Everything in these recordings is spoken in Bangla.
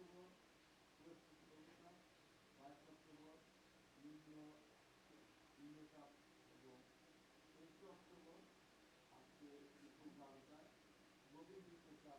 এবং আজকে নতুন বারোটায় নবীন বিপ্রচার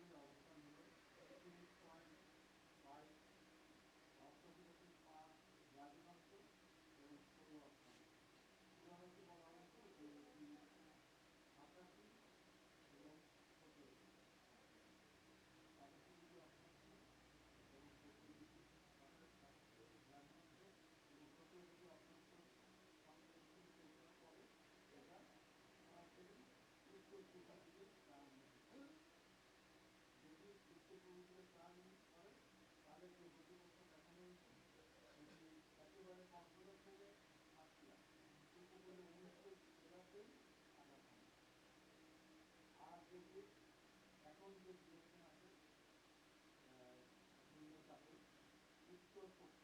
উত্তর পশ্চিম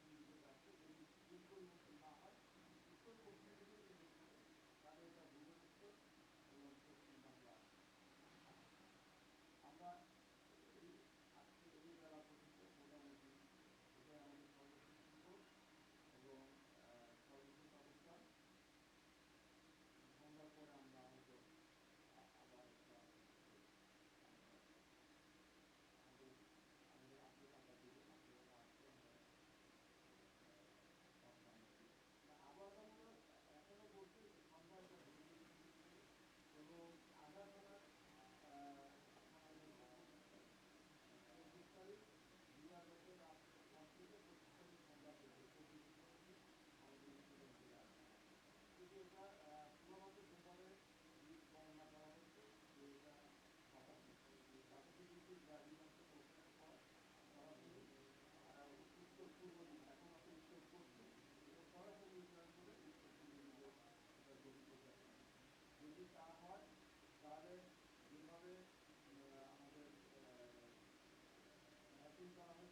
involved.